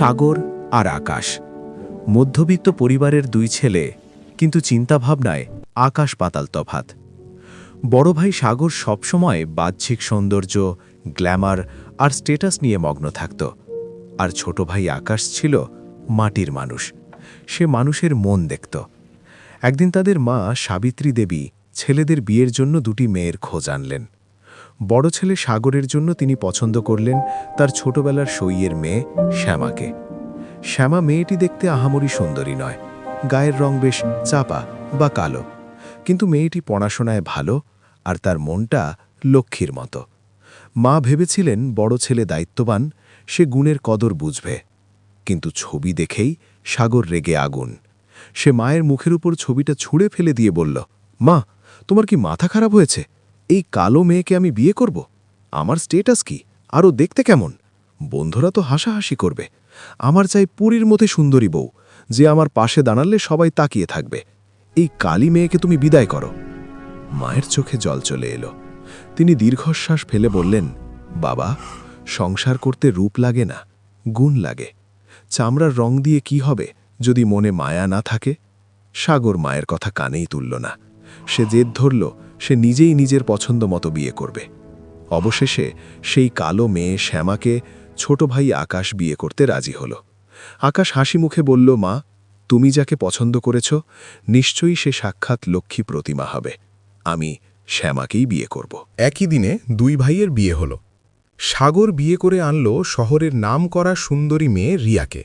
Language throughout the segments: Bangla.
সাগর আর আকাশ। মধ্যবিত্ত পরিবারের দুই ছেলে, কিন্তু চিন্তাভাবনায় আকাশ পাতাল তফাত। বড় ভাই সাগর সবসময় বাহ্যিক সৌন্দর্য, গ্ল্যামার আর স্টেটাস নিয়ে মগ্ন থাকত। আর ছোট ভাই আকাশ ছিল মাটির মানুষ। সে মানুষের মন দেখত। একদিন তাদের মা সাবিত্রী দেবী ছেলেদের বিয়ের জন্য দুটি মেয়ের খোঁজ আনলেন। বড় ছেলে সাগরের জন্য তিনি পছন্দ করলেন তার ছোটবেলার সইয়ের মেয়ে শ্যামাকে। শ্যামা মেয়েটি দেখতে আহামরি সুন্দরী নয়। গায়ের রং বেশ চাপা বা কালো। কিন্তু মেয়েটি পড়াশোনায় ভালো আর তার মনটা লক্ষ্মীর মতো। মা ভেবেছিলেন বড় ছেলে দায়িত্ববান, সে গুণের কদর বুঝবে। কিন্তু ছবি দেখেই সাগর রেগে আগুন। সে মায়ের মুখের উপর ছবিটা ছুঁড়ে ফেলে দিয়ে বলল, মা, তোমার কি মাথা খারাপ হয়েছে? এই কালো মেয়েকে আমি বিয়ে করব? আমার স্টেটাস কি? আরও দেখতে কেমন? বন্ধুরা তো হাসাহাসি করবে। আমার চাই পুরীর মধ্যে সুন্দরী বউ, যে আমার পাশে দাঁড়ালে সবাই তাকিয়ে থাকবে। এই কালী মেয়েকে তুমি বিদায় করো। মায়ের চোখে জল চলে এলো। তিনি দীর্ঘশ্বাস ফেলে বললেন, বাবা, সংসার করতে রূপ লাগে না, গুণ লাগে। চামড়ার রং দিয়ে কি হবে যদি মনে মায়া না থাকে? সাগর মায়ের কথা কানেই তুলল না। সে জেদ ধরল সে নিজেই নিজের পছন্দ মতো বিয়ে করবে। অবশেষে সেই কালো মেয়ে শ্যামাকে ছোট ভাই আকাশ বিয়ে করতে রাজি হল। আকাশ হাসি মুখে বলল, মা, তুমি যাকে পছন্দ করেছ, নিশ্চয়ই সে সাক্ষাৎ লক্ষ্মী প্রতিমা হবে। আমি শ্যামাকেই বিয়ে করব। একই দিনে দুই ভাইয়ের বিয়ে হল। সাগর বিয়ে করে আনল শহরের নাম করা সুন্দরী মেয়ে রিয়াকে।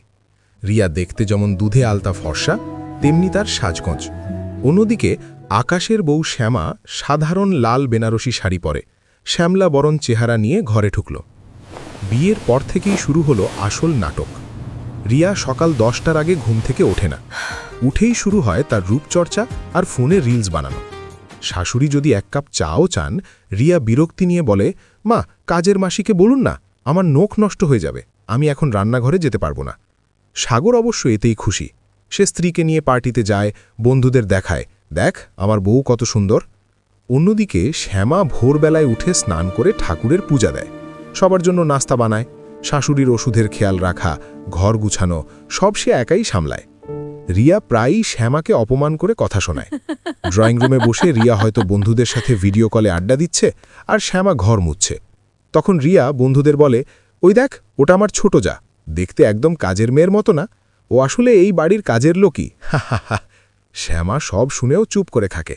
রিয়া দেখতে যেমন দুধে আলতা ফর্সা, তেমনি তার সাজগঞ্জ অন্যদিকে আকাশের বউ শ্যামা সাধারণ লাল বেনারসি শাড়ি পরে। শ্যামলা বরণ চেহারা নিয়ে ঘরে ঢুকল। বিয়ের পর থেকেই শুরু হলো আসল নাটক। রিয়া সকাল দশটার আগে ঘুম থেকে ওঠে না। উঠেই শুরু হয় তার রূপচর্চা আর ফোনে রিলস বানানো। শাশুড়ি যদি এক কাপ চাও চান, রিয়া বিরক্তি নিয়ে বলে, মা, কাজের মাসিকে বলুন না, আমার নখ নষ্ট হয়ে যাবে, আমি এখন রান্নাঘরে যেতে পারব না। সাগর অবশ্য এতেই খুশি। সে স্ত্রীকে নিয়ে পার্টিতে যায়, বন্ধুদের দেখায়। দেখ, আমার বউ কত সুন্দর। অন্যদিকে শ্যামা ভোরবেলায় উঠে স্নান করে ঠাকুরের পূজা দেয়। সবার জন্য নাস্তা বানায়, শাশুড়ির ওষুধের খেয়াল রাখা, ঘর গুছানো, সব সে একাই সামলায়। রিয়া প্রায়ই শ্যামাকে অপমান করে কথা শোনায়। ড্রয়িং রুমে বসে রিয়া হয়তো বন্ধুদের সাথে ভিডিও কলে আড্ডা দিচ্ছে আর শ্যামা ঘর মুছছে। তখন রিয়া বন্ধুদের বলে, ওই দেখ, ওটা আমার ছোট যা। দেখতে একদম কাজের মেয়ের মতো না। ও আসলে এই বাড়ির কাজের লোকই। হা হা হা। শ্যামা সব শুনেও চুপ করে থাকে।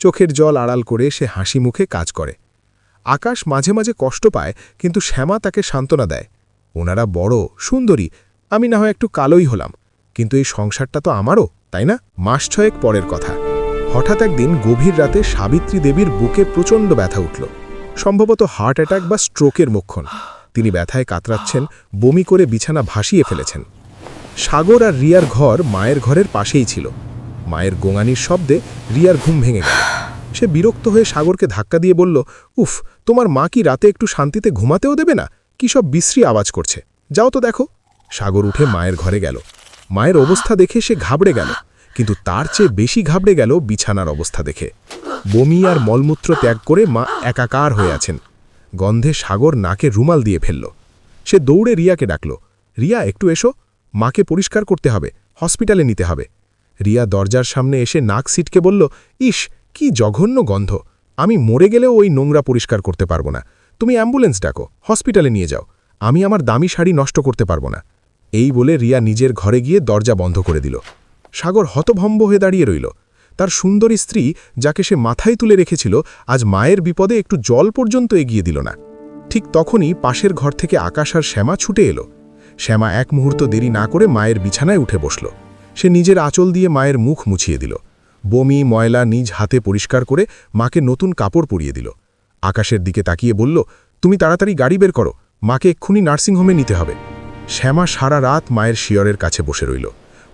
চোখের জল আড়াল করে সে হাসি মুখে কাজ করে। আকাশ মাঝে মাঝে কষ্ট পায়, কিন্তু শ্যামা তাকে সান্ত্বনা দেয়। ওনারা বড়, সুন্দরী, আমি না হয় একটু কালোই হলাম। কিন্তু এই সংসারটা তো আমারও, তাই না? মাস ছয়েক পরের কথা। হঠাৎ একদিন গভীর রাতে সাবিত্রী দেবীর বুকে প্রচণ্ড ব্যথা উঠল। সম্ভবত হার্ট অ্যাটাক বা স্ট্রোকের মুক্ষণ তিনি ব্যথায় কাতরাচ্ছেন, বমি করে বিছানা ভাসিয়ে ফেলেছেন। সাগর আর রিয়ার ঘর মায়ের ঘরের পাশেই ছিল। মায়ের গোঙানির শব্দে রিয়ার ঘুম ভেঙে গেল। সে বিরক্ত হয়ে সাগরকে ধাক্কা দিয়ে বলল, উফ, তোমার মা কি রাতে একটু শান্তিতে ঘুমাতেও দেবে না? কি সব বিশ্রী আওয়াজ করছে। যাও তো দেখো। সাগর উঠে মায়ের ঘরে গেল। মায়ের অবস্থা দেখে সে ঘাবড়ে গেল, কিন্তু তার চেয়ে বেশি ঘাবড়ে গেল বিছানার অবস্থা দেখে। বমি আর মলমূত্র ত্যাগ করে মা একাকার হয়ে আছেন। গন্ধে সাগর নাকে রুমাল দিয়ে ফেলল। সে দৌড়ে রিয়াকে ডাকল, রিয়া, একটু এসো। মাকে পরিষ্কার করতে হবে, হসপিটালে নিতে হবে। রিয়া দরজার সামনে এসে নাক সিটকে বলল, ইস, কি জঘন্য গন্ধ। আমি মরে গেলেও ওই নোংরা পরিষ্কার করতে পারব না। তুমি অ্যাম্বুলেন্স ডাকো, হসপিটালে নিয়ে যাও। আমি আমার দামি শাড়ি নষ্ট করতে পারব না। এই বলে রিয়া নিজের ঘরে গিয়ে দরজা বন্ধ করে দিল। সাগর হতভম্ব হয়ে দাঁড়িয়ে রইল। তার সুন্দরী স্ত্রী, যাকে সে মাথায় তুলে রেখেছিল, আজ মায়ের বিপদে একটু জল পর্যন্ত এগিয়ে দিল না। ঠিক তখনই পাশের ঘর থেকে আকাশ আর শ্যামা ছুটে এলো। শ্যামা এক মুহূর্ত দেরি না করে মায়ের বিছানায় উঠে বসল। সে নিজের আঁচল দিয়ে মায়ের মুখ মুছিয়ে দিল। বমি, ময়লা নিজ হাতে পরিষ্কার করে মাকে নতুন কাপড় পরিয়ে দিল। আকাশের দিকে তাকিয়ে বলল, তুমি তাড়াতাড়ি গাড়ি বের করো। মাকে এক্ষুনি নার্সিংহোমে নিতে হবে। শ্যামা সারা রাত মায়ের শিয়রের কাছে বসে রইল।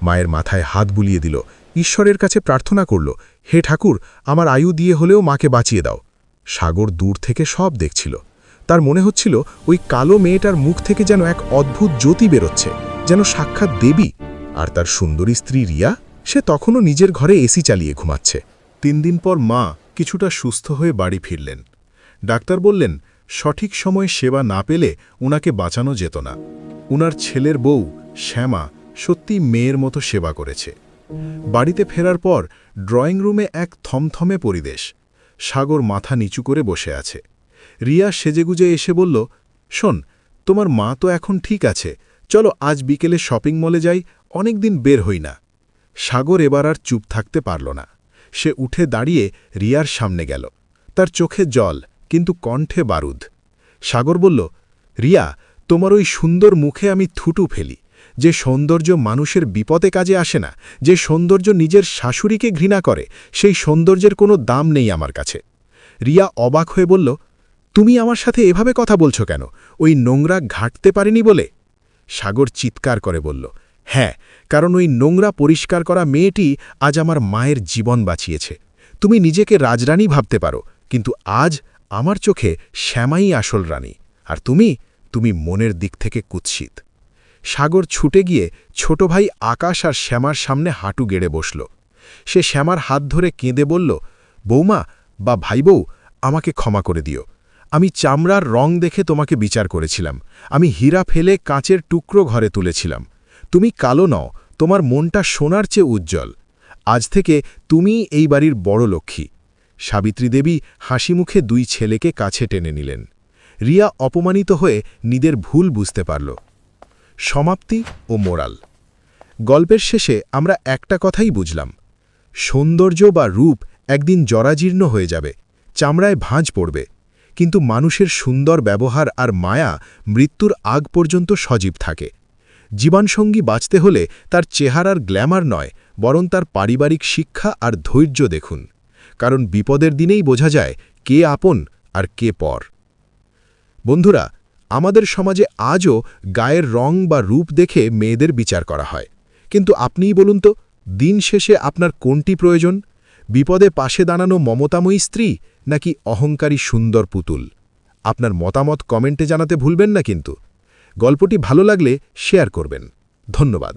মায়ের মাথায় হাত বুলিয়ে দিল। ঈশ্বরের কাছে প্রার্থনা করল, হে ঠাকুর, আমার আয়ু দিয়ে হলেও মাকে বাঁচিয়ে দাও। সাগর দূর থেকে সব দেখছিল। তার মনে হচ্ছিল, ওই কালো মেয়েটার মুখ থেকে যেন এক অদ্ভুত জ্যোতি বেরোচ্ছে, যেন সাক্ষাৎ দেবী। আর তার সুন্দরী স্ত্রী রিয়া, সে তখনও নিজের ঘরে এসি চালিয়ে ঘুমাচ্ছে। তিন দিন পর মা কিছুটা সুস্থ হয়ে বাড়ি ফিরলেন। ডাক্তার বললেন, সঠিক সময়ে সেবা না পেলে উনাকে বাঁচানো যেত না। উনার ছেলের বউ শ্যামা সত্যি মেয়ের মতো সেবা করেছে। বাড়িতে ফেরার পর ড্রয়িং রুমে এক থমথমে পরিবেশ। সাগর মাথা নিচু করে বসে আছে। রিয়া সেজেগুজে এসে বলল, শোন, তোমার মা তো এখন ঠিক আছে চলো আজ বিকেলে শপিং মলে যাই অনেক দিন বের হই না। সাগর এবার আর চুপ থাকতে পারল না। সে উঠে দাঁড়িয়ে রিয়ার সামনে গেল। তার চোখে জল, কিন্তু কণ্ঠে বারুদ। সাগর বলল, রিয়া, তোমার ওই সুন্দর মুখে আমি থুটু ফেলি। যে সৌন্দর্য মানুষের বিপদে কাজে আসে না, যে সৌন্দর্য নিজের শাশুড়িকে ঘৃণা করে, সেই সৌন্দর্যের কোনো দাম নেই আমার কাছে। রিয়া অবাক হয়ে বলল, তুমি আমার সাথে এভাবে কথা বলছো কেন? ওই নোংরা ঘাটতে পারেনি বলে? সাগর চিৎকার করে বলল হ্যাঁ কারণ ওই নোংরা পরিষ্কার করা মেয়েটি আজ আমার মায়ের জীবন বাঁচিয়েছে। তুমি নিজেকে রাজরানী ভাবতে পারো, কিন্তু আজ আমার চোখে শ্যামাই আসল রানী, আর তুমি তুমি মনের দিক থেকে কুৎসিত সাগর ছুটে গিয়ে ছোট ভাই আকাশ আর শ্যামার সামনে হাঁটু গেড়ে বসল। সে শ্যামার হাত ধরে কেঁদে বলল, বৌমা বা ভাইবৌ, আমাকে ক্ষমা করে দিও। আমি চামড়ার রং দেখে তোমাকে বিচার করেছিলাম। আমি হীরা ফেলে কাঁচের টুকরো ঘরে তুলেছিলাম। তুমি কালো নও, তোমার মনটা সোনার চেয়ে উজ্জ্বল। আজ থেকে তুমি এই বাড়ির বড় লক্ষ্মী। সাবিত্রী দেবী হাসি মুখে দুই ছেলেকে কাছে টেনে নিলেন। রিয়া অপমানিত হয়ে নিদের ভুল বুঝতে পারল। সমাপ্তি ও মোরাল। গল্পের শেষে আমরা একটা কথাই বুঝলাম। সৌন্দর্য বা রূপ একদিন জরাজীর্ণ হয়ে যাবে, চামড়ায় ভাঁজ পড়বে। কিন্তু মানুষের সুন্দর ব্যবহার আর মায়া মৃত্যুর আগ পর্যন্ত সজীব থাকে। জীবনসঙ্গী বাঁচতে হলে তার চেহারার গ্ল্যামার নয়, বরং তার পারিবারিক শিক্ষা আর ধৈর্য দেখুন। কারণ বিপদের দিনেই বোঝা যায় কে আপন আর কে পর। বন্ধুরা, আমাদের সমাজে আজও গায়ের রং বা রূপ দেখে মেয়েদের বিচার করা হয়। কিন্তু আপনিই বলুন তো, দিন শেষে আপনার কোনটি প্রয়োজন? বিপদে পাশে দাঁড়ানো মমতাময়ী স্ত্রী নাকি অহংকারী সুন্দর পুতুল? আপনার মতামত কমেন্টে জানাতে ভুলবেন না কিন্তু। গল্পটি ভালো লাগলে শেয়ার করবেন। ধন্যবাদ।